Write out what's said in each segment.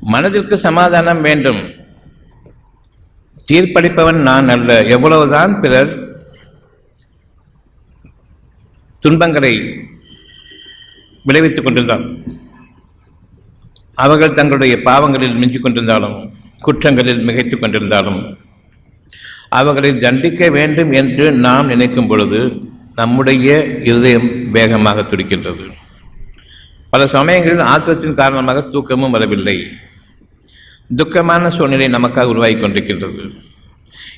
மனதிற்கு சமாதானம் வேண்டும். தீர்ப்பளிப்பவன் நான் அல்ல. எவ்வளவுதான் பிறர் துன்பங்களை விளைவித்துக் கொண்டிருந்தான் அவர்கள் தங்களுடைய பாவங்களில் மிஞ்சிக் கொண்டிருந்தாலும் குற்றங்களில் மிகைத்துக் கொண்டிருந்தாலும் அவர்களை தண்டிக்க வேண்டும் என்று நாம் நினைக்கும் பொழுது நம்முடைய இருதயம் வேகமாக துடிக்கின்றது. பல சமயங்களில் ஆத்திரத்தின் காரணமாக தூக்கமும் வரவில்லை. துக்கமான சூழ்நிலை நமக்காக உருவாகி கொண்டிருக்கின்றது.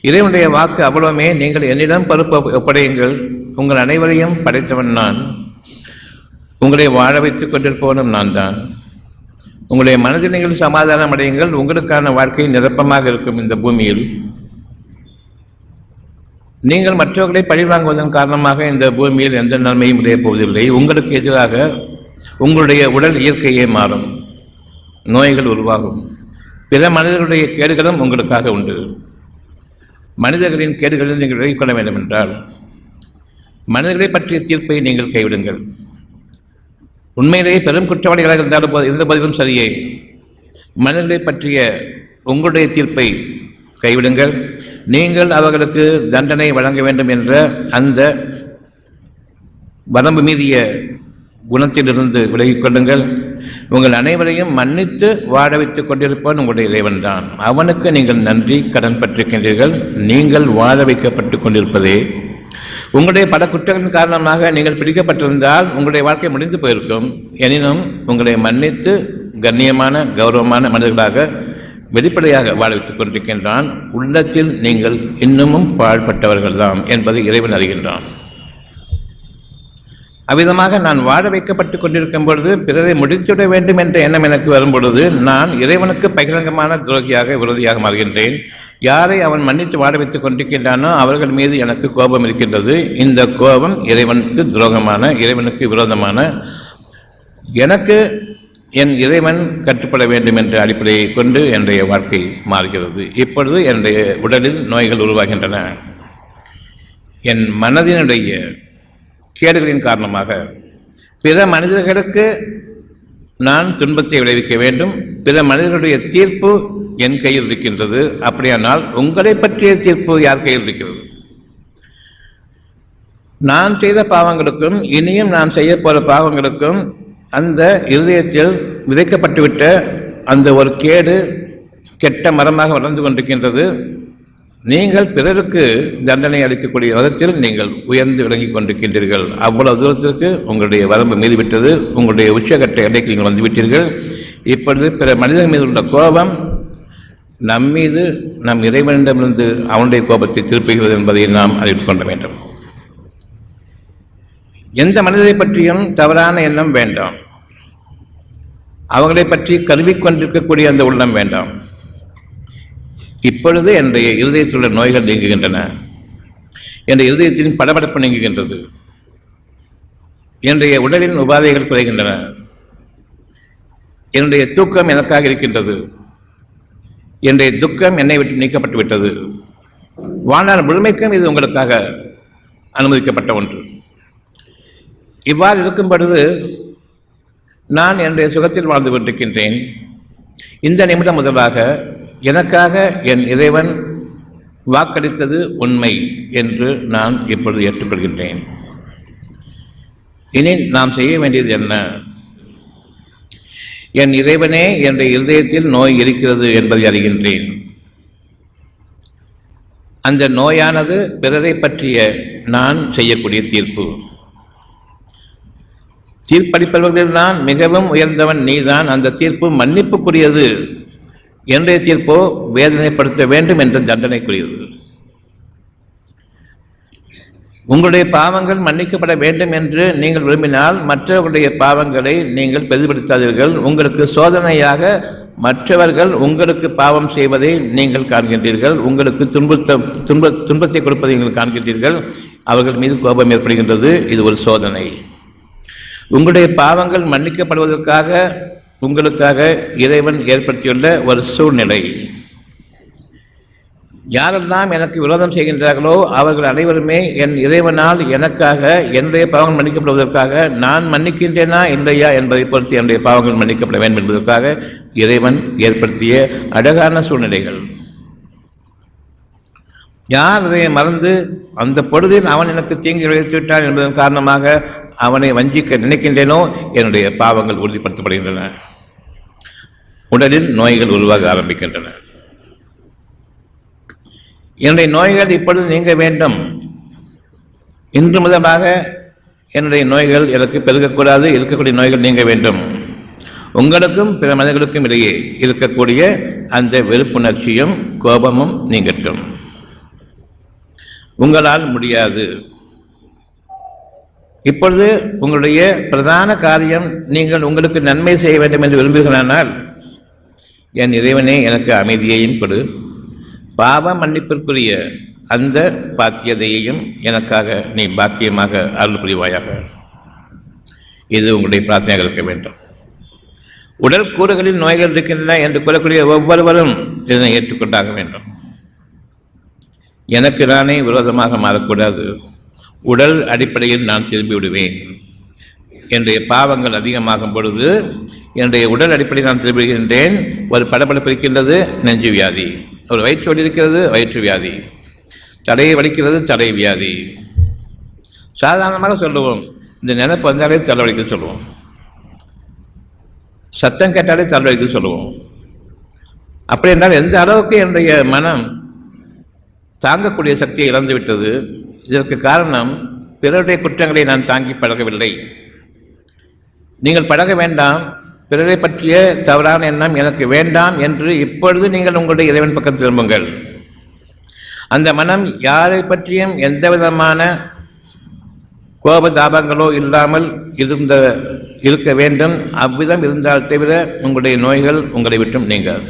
இறைவனுடைய வாக்கு அவ்வளவுமே நீங்கள் என்னிடம் பருப்பு ஒப்படையுங்கள். உங்கள் அனைவரையும் படைத்தவன் நான். உங்களை வாழ வைத்துக் கொண்டிருப்பவனும் நான் தான். உங்களுடைய மனதில் நீங்கள் சமாதானம் அடையுங்கள். உங்களுக்கான வாழ்க்கை நிரப்பமாக இருக்கும் இந்த பூமியில். நீங்கள் மற்றவர்களை பழிவாங்குவதன் காரணமாக இந்த பூமியில் எந்த நன்மையும் உடைய போவதில்லை. உங்களுக்கு எதிராக உங்களுடைய உடல் இயற்கையே மாறும். நோய்கள் உருவாகும். பிற மனிதர்களுடைய கேடுகளும் உங்களுக்காக உண்டு. மனிதர்களின் கேடுகளில் நீங்கள் விலகிக்கொள்ள வேண்டும் என்றால் மனிதர்களை பற்றிய தீர்ப்பை நீங்கள் கைவிடுங்கள். உண்மையிலேயே பெரும் குற்றவாளிகளாக இருந்தாலும் போது இருந்த போதிலும் சரியே. மனிதர்களை பற்றிய உங்களுடைய தீர்ப்பை கைவிடுங்கள். நீங்கள் அவர்களுக்கு தண்டனை வழங்க வேண்டும் என்ற அந்த வரம்பு மீறிய குணத்திலிருந்து விலகிக் கொள்ளுங்கள். உங்கள் அனைவரையும் மன்னித்து வாழ வைத்துக் கொண்டிருப்பவன் உங்களுடைய இறைவன்தான் அவனுக்கு நீங்கள் நன்றி கடன் பற்றிருக்கின்றீர்கள் நீங்கள் வாழ வைக்கப்பட்டு கொண்டிருப்பதே. உங்களுடைய பல குற்றங்களின் காரணமாக நீங்கள் பிடிக்கப்பட்டிருந்தால் உங்களுடைய வாழ்க்கை முடிந்து போயிருக்கும். எனினும் உங்களை மன்னித்து கண்ணியமான கௌரவமான மனிதர்களாக வெளிப்படையாக வாழ வைத்துக் கொண்டிருக்கின்றான். உள்ளத்தில் நீங்கள் இன்னமும் பாழ்பட்டவர்கள்தான் என்பதை இறைவன் அறிகின்றான். அவ்விதமாக நான் வாழ வைக்கப்பட்டு கொண்டிருக்கும் பொழுது பிறரை முடித்துவிட வேண்டும் என்ற எண்ணம் எனக்கு வரும் பொழுது நான் இறைவனுக்கு பகிரங்கமான துரோகியாக விரோதியாக மாறுகின்றேன். யாரை அவன் மன்னித்து வாழ வைத்துக் கொண்டிருக்கின்றானோ அவர்கள் மீது எனக்கு கோபம் இருக்கின்றது. இந்த கோபம் இறைவனுக்கு துரோகமான இறைவனுக்கு விரோதமான. எனக்கு என் இறைவன் கட்டுப்பட வேண்டும் என்ற அடிப்படையை கொண்டு என்னுடைய வாழ்க்கை மாறுகிறது. இப்பொழுது என்னுடைய உடலில் நோய்கள் உருவாகின்றன. என் மனதினுடைய கேடுகளின் காரணமாக பிற மனிதர்களுக்கு நான் துன்பத்தை விளைவிக்க வேண்டும். பிற மனிதர்களுடைய தீர்ப்பு என் கையில் இருக்கின்றது. அப்படியானால் உங்களை பற்றிய தீர்ப்பு யார் கையில் இருக்கிறது? நான் செய்த பாவங்களுக்கும் இனியும் நான் செய்ய போகிற பாவங்களுக்கும் அந்த இருதயத்தில் விதைக்கப்பட்டுவிட்ட அந்த ஒரு கேடு கெட்ட மரமாக வளர்ந்து கொண்டிருக்கின்றது. நீங்கள் பிறருக்கு தண்டனை அளிக்கக்கூடிய விதத்தில் நீங்கள் உயர்ந்து விளங்கி கொண்டிருக்கின்றீர்கள். அவ்வளவு தூரத்திற்கு உங்களுடைய வரம்பு மீறிவிட்டது. உங்களுடைய உச்சகட்ட எடைக்கு நீங்கள் வந்துவிட்டீர்கள். இப்பொழுது பிற மனிதன் மீது உள்ள கோபம் நம் மீது நம் இறைவனிடமிருந்து அவனுடைய கோபத்தை திருப்புகிறது என்பதை நாம் அறிந்து கொள்ள வேண்டும். எந்த மனிதரை பற்றியும் தவறான எண்ணம் வேண்டாம். அவர்களை பற்றி கருவிக்கொண்டிருக்கக்கூடிய அந்த உள்ளம் வேண்டாம். இப்பொழுது என்னுடைய இருதயத்தில் உள்ள நோய்கள் நீங்குகின்றன. என்ற இருதயத்தின் படபடப்பு நீங்குகின்றது. என்னுடைய உடலின் உபாதைகள் குறைகின்றன. என்னுடைய தூக்கம் எனக்காக இருக்கின்றது. என்னுடைய துக்கம் என்னை விட்டு நீக்கப்பட்டு விட்டது. வாழ்நாள் முழுமைக்கும் இது உங்களுக்காக அனுமதிக்கப்பட்ட ஒன்று. இவ்வாறு இருக்கும் பொழுது நான் என்னுடைய சுகத்தில் வாழ்ந்து கொண்டிருக்கின்றேன். இந்த நிமிடம் முதலாக எனக்காக என் இறைவன் வாக்களித்தது உண்மை என்று நான் இப்பொழுது ஏற்றுக்கொள்கின்றேன். இனி நாம் செய்ய வேண்டியது என்ன? என் இறைவனே என்ற இருதயத்தில் நோய் இருக்கிறது என்பதை அறிகின்றேன். அந்த நோயானது பிறரை பற்றிய நான் செய்யக்கூடிய தீர்ப்பு. தீர்ப்பளிப்பவர்களில் நான் மிகவும் உயர்ந்தவன் நீதான். அந்த தீர்ப்பு மன்னிப்புக்குரியது. என்றைய தீர்ப்போ வேதனைப்படுத்த வேண்டும் என்ற தண்டனைக்குரியது. உங்களுடைய பாவங்கள் மன்னிக்கப்பட வேண்டும் என்று நீங்கள் விரும்பினால் மற்றவர்களுடைய பாவங்களை நீங்கள் பிரதிபலித்தாதீர்கள். உங்களுக்கு சோதனையாக மற்றவர்கள் உங்களுக்கு பாவம் செய்வதை நீங்கள் காண்கின்றீர்கள். உங்களுக்கு துன்புத்த துன்ப துன்பத்தை கொடுப்பதை நீங்கள் காண்கின்றீர்கள். அவர்கள் மீது கோபம் ஏற்படுகின்றது. இது ஒரு சோதனை. உங்களுடைய பாவங்கள் மன்னிக்கப்படுவதற்காக உங்களுக்காக இறைவன் ஏற்படுத்தியுள்ள ஒரு சூழ்நிலை. யாரெல்லாம் எனக்கு விரோதம் செய்கின்றார்களோ அவர்கள் அனைவருமே என் இறைவனால் எனக்காக என்னுடைய பாவங்கள் மன்னிக்கப்படுவதற்காக நான் மன்னிக்கின்றேனா இல்லையா என்பதை பொறுத்து என்னுடைய பாவங்கள் மன்னிக்கப்பட வேண்டும் என்பதற்காக இறைவன் ஏற்படுத்திய அழகான சூழ்நிலைகள். யார் அதை மறந்து அந்த பொழுதில் அவன் எனக்கு தீங்கு விளைவித்து விட்டான் என்பதன் காரணமாக அவனை வஞ்சிக்க நினைக்கின்றேனோ? என்னுடைய பாவங்கள் உறுதிப்படுத்தப்படுகின்றன. உடலில் நோய்கள் உருவாக ஆரம்பிக்கின்றன. என்னுடைய நோய்கள் இப்பொழுது நீங்க வேண்டும். இன்று முதலாக என்னுடைய நோய்கள் எனக்கு பெருகக்கூடாது இருக்கக்கூடிய நோய்கள் நீங்க வேண்டும். உங்களுக்கும் பிற மனிதர்களுக்கும் இடையே இருக்கக்கூடிய அந்த வெறுப்புணர்ச்சியும் கோபமும் நீங்கட்டும். உங்களால் முடியாது. இப்பொழுது உங்களுடைய பிரதான காரியம் நீங்கள் உங்களுக்கு நன்மை செய்ய வேண்டும் என்று விரும்புகிறானால் என் இறைவனே எனக்கு அமைதியையும் கொடு. பாவ மன்னிப்பிற்குரிய அந்த பாக்கியதையையும் எனக்காக நீ பாக்கியமாக அருள் புரிவாயாக. இது உங்களுடைய பிரார்த்தனையாக இருக்க வேண்டும். உடல் கூறுகளில் நோய்கள் இருக்கின்றன என்று கூறக்கூடிய ஒவ்வொருவரும் இதனை ஏற்றுக்கொண்டாக வேண்டும். எனக்கு நானே விரோதமாக மாறக்கூடாது. உடல் அடிப்படையில் நான் திரும்பி விடுவேன் என்னுடைய பாவங்கள் அதிகமாகும் பொழுது என்னுடைய உடல் அடிப்படையில் நான் திரும்புகின்றேன். ஒரு படபடப்பு இருக்கின்றது நெஞ்சு வியாதி. ஒரு வயிற்று வலி இருக்கிறது வயிற்று வியாதி. தடையை வலிக்கிறது தடை வியாதி. சாதாரணமாக சொல்லுவோம் இந்த நினைப்பு வந்தாலே தலைவலிக்க சொல்லுவோம். சத்தம் கேட்டாலே தலைவலிக்க சொல்லுவோம். அப்படி என்றால் எந்த அளவுக்கு என்னுடைய மனம் தாங்கக்கூடிய சக்தியை இழந்து விட்டது இதற்கு காரணம் பிறருடைய குற்றங்களை நான் தாங்கி பழகவில்லை. நீங்கள் பழக வேண்டாம் பிறரை பற்றிய தவறான எண்ணம் எனக்கு வேண்டாம் என்று இப்பொழுது நீங்கள் உங்களுடைய இறைவன் பக்கம் திரும்புங்கள். அந்த மனம் யாரை பற்றியும் எந்த விதமான கோபதாபங்களோ இல்லாமல் இருந்த இருக்க வேண்டும். அவ்விதம் இருந்தால் தவிர உங்களுடைய நோய்கள் உங்களை விட்டும் நீங்காது.